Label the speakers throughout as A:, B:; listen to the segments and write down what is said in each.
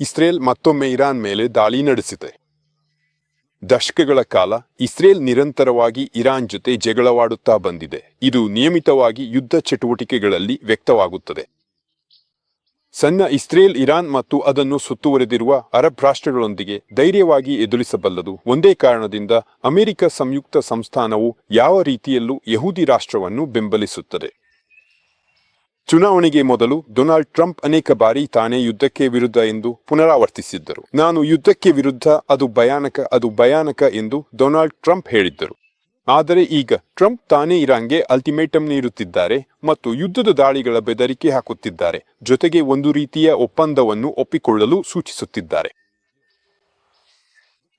A: Israel ಮತ್ತೊಮ್ಮೆ Iran ಮೇಲೆ ದಾಳಿ ನಡೆಸಿದೆ. ದಶಕಗಳ ಕಾಲ ಇಸ್ರೇಲ್ ನಿರಂತರವಾಗಿ ಇರಾನ್ ಜೊತೆ ಜಗಳವಾಡುತ್ತಾ ಬಂದಿದೆ. ಇದು ನಿಯಮಿತವಾಗಿ ಯುದ್ಧ ಚಟುವಟಿಕೆಗಳಲ್ಲಿ ವ್ಯಕ್ತವಾಗುತ್ತದೆ. ಸಣ್ಣ ಇಸ್ರೇಲ್, ಇರಾನ್ ಮತ್ತು ಅದನ್ನು ಸುತ್ತುವರೆದಿರುವ ಅರಬ್ ರಾಷ್ಟ್ರಗಳೊಂದಿಗೆ ಧೈರ್ಯವಾಗಿ ಎದುರಿಸಬಲ್ಲದು. ಒಂದೇ ಕಾರಣದಿಂದ ಅಮೆರಿಕ ಸಂಯುಕ್ತ ಸಂಸ್ಥಾನವು ಯಾವ ರೀತಿಯಲ್ಲೂ ಯಹೂದಿ ರಾಷ್ಟ್ರವನ್ನು ಬೆಂಬಲಿಸುತ್ತದೆ. ಚುನಾವಣೆಗೆ ಮೊದಲು ಡೊನಾಲ್ಡ್ ಟ್ರಂಪ್ ಅನೇಕ ಬಾರಿ ತಾನೇ ಯುದ್ಧಕ್ಕೆ ವಿರುದ್ಧ ಎಂದು ಪುನರಾವರ್ತಿಸಿದ್ದರು. ನಾನು ಯುದ್ಧಕ್ಕೆ ವಿರುದ್ಧ, ಅದು ಭಯಾನಕ ಅದು ಭಯಾನಕ ಎಂದು ಡೊನಾಲ್ಡ್ ಟ್ರಂಪ್ ಹೇಳಿದ್ದರು. ಆದರೆ ಈಗ ಟ್ರಂಪ್ ತಾನೇ ಇರಾನ್ಗೆ ಅಲ್ಟಿಮೇಟಮ್ ನೀಡುತ್ತಿದ್ದಾರೆ ಮತ್ತು ಯುದ್ಧದ ದಾಳಿಗಳ ಬೆದರಿಕೆ ಹಾಕುತ್ತಿದ್ದಾರೆ, ಜೊತೆಗೆ ಒಂದು ರೀತಿಯ ಒಪ್ಪಂದವನ್ನು ಒಪ್ಪಿಕೊಳ್ಳಲು ಸೂಚಿಸುತ್ತಿದ್ದಾರೆ.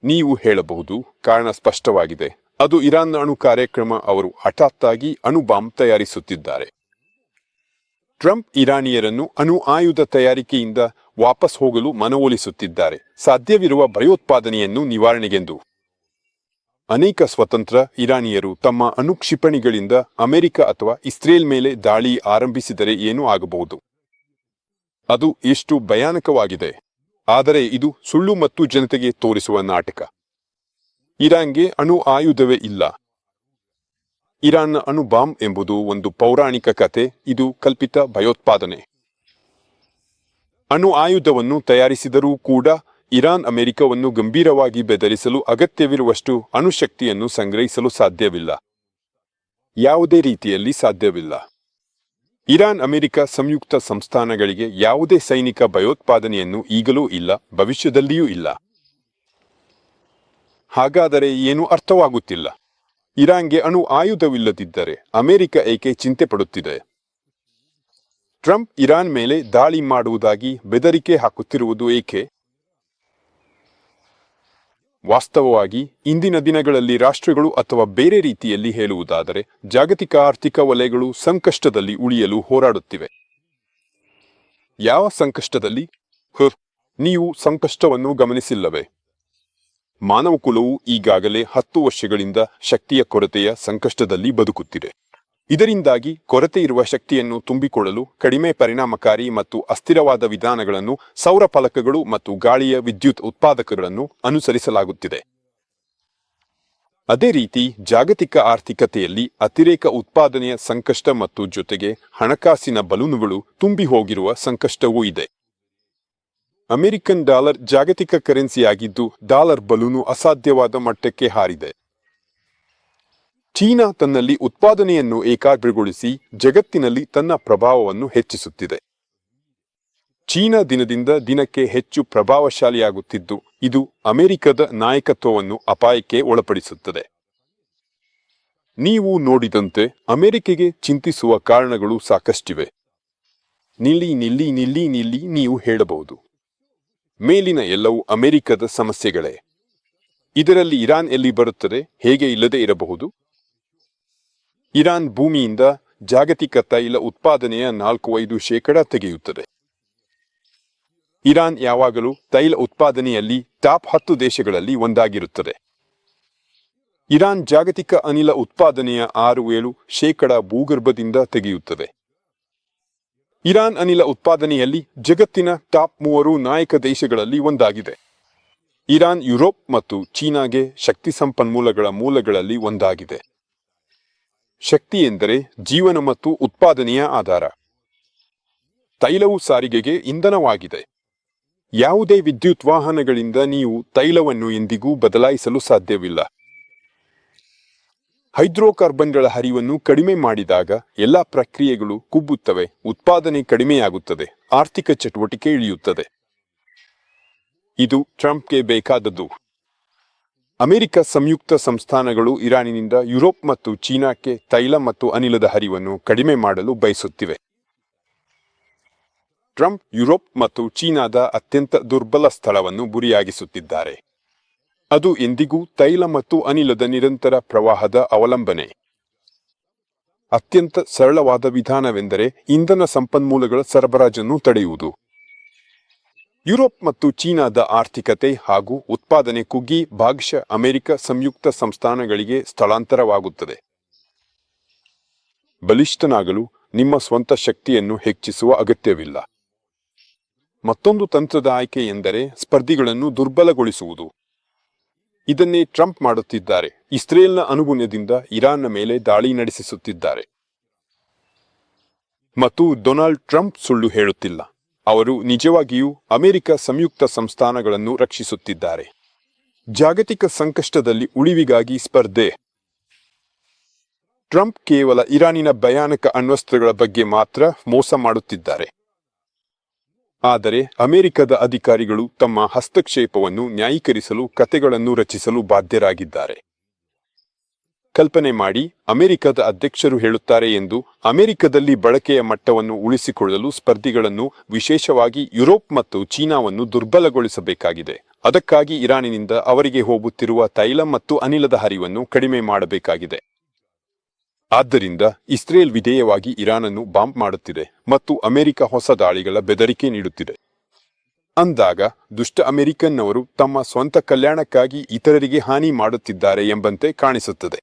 A: ನೀವು ಹೇಳಬಹುದು, ಕಾರಣ ಸ್ಪಷ್ಟವಾಗಿದೆ. ಅದು ಇರಾನ್ ಅಣು ಕಾರ್ಯಕ್ರಮ ಅವರು ಹಠಾತ್ತಾಗಿ ಅಣು ಬಾಂಬ್ ತಯಾರಿಸುತ್ತಿದ್ದಾರೆ. ಟ್ರಂಪ್ ಇರಾನಿಯರನ್ನು ಅಣು ಆಯುಧ ತಯಾರಿಕೆಯಿಂದ ವಾಪಸ್ ಹೋಗಲು ಮನವೊಲಿಸುತ್ತಿದ್ದಾರೆ. ಸಾಧ್ಯವಿರುವ ಭಯೋತ್ಪಾದನೆಯನ್ನು ನಿವಾರಣೆಗೆಂದು. ಅನೇಕ ಸ್ವತಂತ್ರ ಇರಾನಿಯರು ತಮ್ಮ ಅಣುಕ್ಷಿಪಣಿಗಳಿಂದ ಅಮೆರಿಕ ಅಥವಾ ಇಸ್ರೇಲ್ ಮೇಲೆ ದಾಳಿ ಆರಂಭಿಸಿದರೆ ಏನೂ ಆಗಬಹುದು. ಅದು ಎಷ್ಟು ಭಯಾನಕವಾಗಿದೆ. ಆದರೆ ಇದು ಸುಳ್ಳು ಮತ್ತು ಜನತೆಗೆ ತೋರಿಸುವ ನಾಟಕ. ಇರಾನ್ಗೆ ಅಣು ಆಯುಧವೇ ಇಲ್ಲ. ಇರಾನ್ನ ಅಣು ಬಾಂಬ್ ಎಂಬುದು ಒಂದು ಪೌರಾಣಿಕ ಕತೆ, ಇದು ಕಲ್ಪಿತ ಭಯೋತ್ಪಾದನೆ. ಅಣು ಆಯುಧವನ್ನು ತಯಾರಿಸಿದರೂ ಕೂಡ ಇರಾನ್ ಅಮೆರಿಕವನ್ನು ಗಂಭೀರವಾಗಿ ಬೆದರಿಸಲು ಅಗತ್ಯವಿರುವಷ್ಟು ಅಣುಶಕ್ತಿಯನ್ನು ಸಂಗ್ರಹಿಸಲು ಸಾಧ್ಯವಿಲ್ಲ. ಯಾವುದೇ ರೀತಿಯಲ್ಲಿ ಸಾಧ್ಯವಿಲ್ಲ. ಇರಾನ್ ಅಮೆರಿಕ ಸಂಯುಕ್ತ ಸಂಸ್ಥಾನಗಳಿಗೆ ಯಾವುದೇ ಸೈನಿಕ ಭಯೋತ್ಪಾದನೆಯನ್ನು ಈಗಲೂ ಇಲ್ಲ, ಭವಿಷ್ಯದಲ್ಲಿಯೂ ಇಲ್ಲ. ಹಾಗಾದರೆ ಏನು ಅರ್ಥವಾಗುತ್ತಿಲ್ಲ? ಇರಾನ್ಗೆ ಅಣು ಆಯುಧವಿಲ್ಲದಿದ್ದರೆ ಅಮೆರಿಕ ಏಕೆ ಚಿಂತೆ ಪಡುತ್ತಿದೆ? ಟ್ರಂಪ್ ಇರಾನ್ ಮೇಲೆ ದಾಳಿ ಮಾಡುವುದಾಗಿ ಬೆದರಿಕೆ ಹಾಕುತ್ತಿರುವುದು ಏಕೆ? ವಾಸ್ತವವಾಗಿ ಇಂದಿನ ದಿನಗಳಲ್ಲಿ ರಾಷ್ಟ್ರಗಳು ಅಥವಾ ಬೇರೆ ರೀತಿಯಲ್ಲಿ ಹೇಳುವುದಾದರೆ ಜಾಗತಿಕ ಆರ್ಥಿಕ ವಲಯಗಳು ಸಂಕಷ್ಟದಲ್ಲಿ ಉಳಿಯಲು ಹೋರಾಡುತ್ತಿವೆ. ಯಾವ ಸಂಕಷ್ಟದಲ್ಲಿ? ನೀವು ಸಂಕಷ್ಟವನ್ನು ಗಮನಿಸಿಲ್ಲವೇ? ಮಾನವಕುಲವು ಈಗಾಗಲೇ ಹತ್ತು ವರ್ಷಗಳಿಂದ ಶಕ್ತಿಯ ಕೊರತೆಯ ಸಂಕಷ್ಟದಲ್ಲಿ ಬದುಕುತ್ತಿದೆ. ಇದರಿಂದಾಗಿ ಕೊರತೆ ಇರುವ ಶಕ್ತಿಯನ್ನು ತುಂಬಿಕೊಳ್ಳಲು ಕಡಿಮೆ ಪರಿಣಾಮಕಾರಿ ಮತ್ತು ಅಸ್ಥಿರವಾದ ವಿಧಾನಗಳನ್ನು, ಸೌರ ಫಲಕಗಳು ಮತ್ತು ಗಾಳಿಯ ವಿದ್ಯುತ್ ಉತ್ಪಾದಕಗಳನ್ನು ಅನುಸರಿಸಲಾಗುತ್ತಿದೆ. ಅದೇ ರೀತಿ ಜಾಗತಿಕ ಆರ್ಥಿಕತೆಯಲ್ಲಿ ಅತಿರೇಕ ಉತ್ಪಾದನೆಯ ಸಂಕಷ್ಟ ಮತ್ತು ಜೊತೆಗೆ ಹಣಕಾಸಿನ ಬಲೂನುಗಳು ತುಂಬಿ ಹೋಗಿರುವ ಸಂಕಷ್ಟವೂ ಇದೆ. ಅಮೆರಿಕನ್ ಡಾಲರ್ ಜಾಗತಿಕ ಕರೆನ್ಸಿಯಾಗಿದ್ದು, ಡಾಲರ್ ಬಲೂನು ಅಸಾಧ್ಯವಾದ ಮಟ್ಟಕ್ಕೆ ಹಾರಿದೆ. ಚೀನಾ ತನ್ನಲ್ಲಿ ಉತ್ಪಾದನೆಯನ್ನು ಏಕಾಗ್ರಗೊಳಿಸಿ, ಜಗತ್ತಿನಲ್ಲಿ ತನ್ನ ಪ್ರಭಾವವನ್ನು ಹೆಚ್ಚಿಸುತ್ತಿದೆ. ಚೀನಾ ದಿನದಿಂದ ದಿನಕ್ಕೆ ಹೆಚ್ಚು ಪ್ರಭಾವಶಾಲಿಯಾಗುತ್ತಿದ್ದು, ಇದು ಅಮೆರಿಕದ ನಾಯಕತ್ವವನ್ನು ಅಪಾಯಕ್ಕೆ ಒಳಪಡಿಸುತ್ತದೆ. ನೀವು ನೋಡಿದಂತೆ, ಅಮೆರಿಕೆಗೆ ಚಿಂತಿಸುವ ಕಾರಣಗಳು ಸಾಕಷ್ಟಿವೆ. ನಿಲ್ಲಿ ನಿಲ್ಲಿ ನಿಲ್ಲಿ ನಿಲ್ಲಿ ನೀವು ಹೇಳಬಹುದು. ಮೇಲಿನ ಎಲ್ಲವೂ ಅಮೆರಿಕದ ಸಮಸ್ಯೆಗಳೇ. ಇದರಲ್ಲಿ ಇರಾನ್ ಎಲ್ಲಿ ಬರುತ್ತದೆ, ಹೇಗೆ ಇಲ್ಲದೆ ಇರಬಹುದು? ಇರಾನ್ ಭೂಮಿಯಿಂದ ಜಾಗತಿಕ ತೈಲ ಉತ್ಪಾದನೆಯ ನಾಲ್ಕು ಐದು ಶೇಕಡ ತೆಗೆಯುತ್ತದೆ. ಇರಾನ್ ಯಾವಾಗಲೂ ತೈಲ ಉತ್ಪಾದನೆಯಲ್ಲಿ ಟಾಪ್ ಹತ್ತು ದೇಶಗಳಲ್ಲಿ ಒಂದಾಗಿರುತ್ತದೆ. ಇರಾನ್ ಜಾಗತಿಕ ಅನಿಲ ಉತ್ಪಾದನೆಯ ಆರು ಏಳು ಶೇಕಡ ಭೂಗರ್ಭದಿಂದ ತೆಗೆಯುತ್ತದೆ. ಇರಾನ್ ಅನಿಲ ಉತ್ಪಾದನೆಯಲ್ಲಿ ಜಗತ್ತಿನ ಟಾಪ್ ಮೂವರು ನಾಯಕ ದೇಶಗಳಲ್ಲಿ ಒಂದಾಗಿದೆ. ಇರಾನ್, ಯುರೋಪ್ ಮತ್ತು ಚೀನಾಗೆ ಶಕ್ತಿ ಸಂಪನ್ಮೂಲಗಳ ಮೂಲಗಳಲ್ಲಿ ಒಂದಾಗಿದೆ. ಶಕ್ತಿ ಎಂದರೆ ಜೀವನ ಮತ್ತು ಉತ್ಪಾದನೆಯ ಆಧಾರ. ತೈಲವು ಸಾರಿಗೆಗೆ ಇಂಧನವಾಗಿದೆ. ಯಾವುದೇ ವಿದ್ಯುತ್ ವಾಹನಗಳಿಂದ ನೀವು ತೈಲವನ್ನು ಎಂದಿಗೂ ಬದಲಾಯಿಸಲು ಸಾಧ್ಯವಿಲ್ಲ. ಹೈಡ್ರೋಕಾರ್ಬನ್ಗಳ ಹರಿವನ್ನು ಕಡಿಮೆ ಮಾಡಿದಾಗ ಎಲ್ಲ ಪ್ರಕ್ರಿಯೆಗಳು ಕುಬ್ಬುತ್ತವೆ ಉತ್ಪಾದನೆ ಕಡಿಮೆಯಾಗುತ್ತದೆ, ಆರ್ಥಿಕ ಚಟುವಟಿಕೆ ಇಳಿಯುತ್ತದೆ. ಇದು ಟ್ರಂಪ್ಗೆ ಬೇಕಾದದ್ದು. ಅಮೆರಿಕ ಸಂಯುಕ್ತ ಸಂಸ್ಥಾನಗಳು ಇರಾನಿನಿಂದ ಯುರೋಪ್ ಮತ್ತು ಚೀನಾಕ್ಕೆ ತೈಲ ಮತ್ತು ಅನಿಲದ ಹರಿವನ್ನು ಕಡಿಮೆ ಮಾಡಲು ಬಯಸುತ್ತಿವೆ. ಟ್ರಂಪ್ ಯುರೋಪ್ ಮತ್ತು ಚೀನಾದ ಅತ್ಯಂತ ದುರ್ಬಲ ಸ್ಥಳವನ್ನು ಗುರಿಯಾಗಿಸುತ್ತಿದ್ದಾರೆ. ಅದು ಎಂದಿಗೂ ತೈಲ ಮತ್ತು ಅನಿಲದ ನಿರಂತರ ಪ್ರವಾಹದ ಅವಲಂಬನೆ. ಅತ್ಯಂತ ಸರಳವಾದ ವಿಧಾನವೆಂದರೆ ಇಂಧನ ಸಂಪನ್ಮೂಲಗಳ ಸರಬರಾಜನ್ನು ತಡೆಯುವುದು. ಯುರೋಪ್ ಮತ್ತು ಚೀನಾದ ಆರ್ಥಿಕತೆ ಹಾಗೂ ಉತ್ಪಾದನೆ ಕುಗ್ಗಿ ಭಾಗಶಃ ಅಮೆರಿಕ ಸಂಯುಕ್ತ ಸಂಸ್ಥಾನಗಳಿಗೆ ಸ್ಥಳಾಂತರವಾಗುತ್ತದೆ. ಬಲಿಷ್ಠನಾಗಲು ನಿಮ್ಮ ಸ್ವಂತ ಶಕ್ತಿಯನ್ನು ಹೆಚ್ಚಿಸುವ ಅಗತ್ಯವಿಲ್ಲ. ಮತ್ತೊಂದು ತಂತ್ರದ ಆಯ್ಕೆ ಎಂದರೆ ಸ್ಪರ್ಧಿಗಳನ್ನು ದುರ್ಬಲಗೊಳಿಸುವುದು. ಇದನ್ನೇ ಟ್ರಂಪ್ ಮಾಡುತ್ತಿದ್ದಾರೆ. ಇಸ್ರೇಲ್ನ ಅನುಗುಣ್ಯದಿಂದ ಇರಾನ್ನ ಮೇಲೆ ದಾಳಿ ನಡೆಸಿಸುತ್ತಿದ್ದಾರೆ ಮತ್ತು ಡೊನಾಲ್ಡ್ ಟ್ರಂಪ್ ಸುಳ್ಳು ಹೇಳುತ್ತಿಲ್ಲ. ಅವರು ನಿಜವಾಗಿಯೂ ಅಮೆರಿಕ ಸಂಯುಕ್ತ ಸಂಸ್ಥಾನಗಳನ್ನು ರಕ್ಷಿಸುತ್ತಿದ್ದಾರೆ. ಜಾಗತಿಕ ಸಂಕಷ್ಟದಲ್ಲಿ ಉಳಿವಿಗಾಗಿ ಸ್ಪರ್ಧೆ. ಟ್ರಂಪ್ ಕೇವಲ ಇರಾನಿನ ಭಯಾನಕ ಅಣ್ವಸ್ತ್ರಗಳ ಬಗ್ಗೆ ಮಾತ್ರ ಮೋಸ ಮಾಡುತ್ತಿದ್ದಾರೆ. ಆದರೆ ಅಮೆರಿಕದ ಅಧಿಕಾರಿಗಳು ತಮ್ಮ ಹಸ್ತಕ್ಷೇಪವನ್ನು ನ್ಯಾಯೀಕರಿಸಲು, ಕತೆಗಳನ್ನು ರಚಿಸಲು ಬಾಧ್ಯರಾಗಿದ್ದಾರೆ. ಕಲ್ಪನೆ ಮಾಡಿ, ಅಮೆರಿಕದ ಅಧ್ಯಕ್ಷರು ಹೇಳುತ್ತಾರೆ ಎಂದು ಅಮೆರಿಕದಲ್ಲಿ ಬಳಕೆಯ ಮಟ್ಟವನ್ನು ಉಳಿಸಿಕೊಳ್ಳಲು ಸ್ಪರ್ಧಿಗಳನ್ನು ವಿಶೇಷವಾಗಿ ಯುರೋಪ್ ಮತ್ತು ಚೀನಾವನ್ನು ದುರ್ಬಲಗೊಳಿಸಬೇಕಾಗಿದೆ. ಅದಕ್ಕಾಗಿ ಇರಾನಿನಿಂದ ಅವರಿಗೆ ಹೋಗುತ್ತಿರುವ ತೈಲ ಮತ್ತು ಅನಿಲದ ಹರಿವನ್ನು ಕಡಿಮೆ ಮಾಡಬೇಕಾಗಿದೆ. ಆದ್ದರಿಂದ ಇಸ್ರೇಲ್ ವಿಧೇಯವಾಗಿ ಇರಾನನ್ನು ಬಾಂಬ್ ಮಾಡುತ್ತಿದೆ ಮತ್ತು ಅಮೆರಿಕ ಹೊಸ ದಾಳಿಗಳ ಬೆದರಿಕೆ ನೀಡುತ್ತಿದೆ. ಅಂದಾಗ ದುಷ್ಟ ಅಮೆರಿಕನ್ನವರು ತಮ್ಮ ಸ್ವಂತ ಕಲ್ಯಾಣಕ್ಕಾಗಿ ಇತರರಿಗೆ ಹಾನಿ ಮಾಡುತ್ತಿದ್ದಾರೆ ಎಂಬಂತೆ ಕಾಣಿಸುತ್ತದೆ.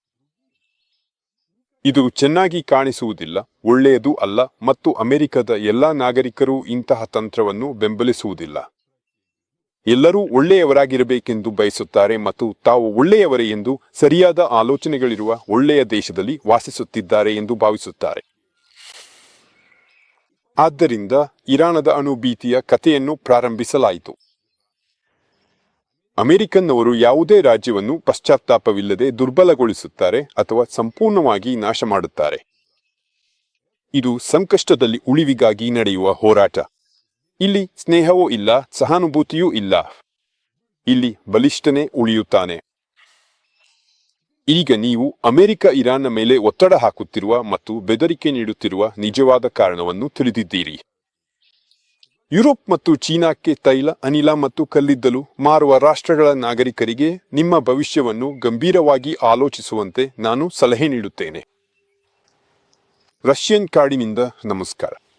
A: ಇದು ಚೆನ್ನಾಗಿ ಕಾಣಿಸುವುದಿಲ್ಲ, ಒಳ್ಳೆಯದು ಅಲ್ಲ ಮತ್ತು ಅಮೆರಿಕದ ಎಲ್ಲಾ ನಾಗರಿಕರು ಇಂತಹ ತಂತ್ರವನ್ನು ಬೆಂಬಲಿಸುವುದಿಲ್ಲ. ಎಲ್ಲರೂ ಒಳ್ಳೆಯವರಾಗಿರಬೇಕೆಂದು ಬಯಸುತ್ತಾರೆ ಮತ್ತು ತಾವು ಒಳ್ಳೆಯವರೇ ಎಂದು ಸರಿಯಾದ ಆಲೋಚನೆಗಳಿರುವ ಒಳ್ಳೆಯ ದೇಶದಲ್ಲಿ ವಾಸಿಸುತ್ತಿದ್ದಾರೆ ಎಂದು ಭಾವಿಸುತ್ತಾರೆ. ಆದ್ದರಿಂದ ಇರಾನದ ಅಣುಭೀತಿಯ ಕಥೆಯನ್ನು ಪ್ರಾರಂಭಿಸಲಾಯಿತು. ಅಮೆರಿಕನ್ನವರು ಯಾವುದೇ ರಾಜ್ಯವನ್ನು ಪಶ್ಚಾತ್ತಾಪವಿಲ್ಲದೆ ದುರ್ಬಲಗೊಳಿಸುತ್ತಾರೆ ಅಥವಾ ಸಂಪೂರ್ಣವಾಗಿ ನಾಶ ಮಾಡುತ್ತಾರೆ ಇದು ಸಂಕಷ್ಟದಲ್ಲಿ ಉಳಿವಿಗಾಗಿ ನಡೆಯುವ ಹೋರಾಟ. ಇಲ್ಲಿ ಸ್ನೇಹವೂ ಇಲ್ಲ, ಸಹಾನುಭೂತಿಯೂ ಇಲ್ಲ. ಇಲ್ಲಿ ಬಲಿಷ್ಠನೇ ಉಳಿಯುತ್ತಾನೆ. ಈಗ ನೀವು ಅಮೆರಿಕ ಇರಾನ್ನ ಮೇಲೆ ಒತ್ತಡ ಹಾಕುತ್ತಿರುವ ಮತ್ತು ಬೆದರಿಕೆ ನೀಡುತ್ತಿರುವ ನಿಜವಾದ ಕಾರಣವನ್ನು ತಿಳಿದಿದ್ದೀರಿ. ಯುರೋಪ್ ಮತ್ತು ಚೀನಾಕ್ಕೆ ತೈಲ, ಅನಿಲ ಮತ್ತು ಕಲ್ಲಿದ್ದಲು ಮಾರುವ ರಾಷ್ಟ್ರಗಳ ನಾಗರಿಕರಿಗೆ ನಿಮ್ಮ ಭವಿಷ್ಯವನ್ನು ಗಂಭೀರವಾಗಿ ಆಲೋಚಿಸುವಂತೆ ನಾನು ಸಲಹೆ ನೀಡುತ್ತೇನೆ. ರಷ್ಯನ್ ಕಾಡಿನಿಂದ ನಮಸ್ಕಾರ.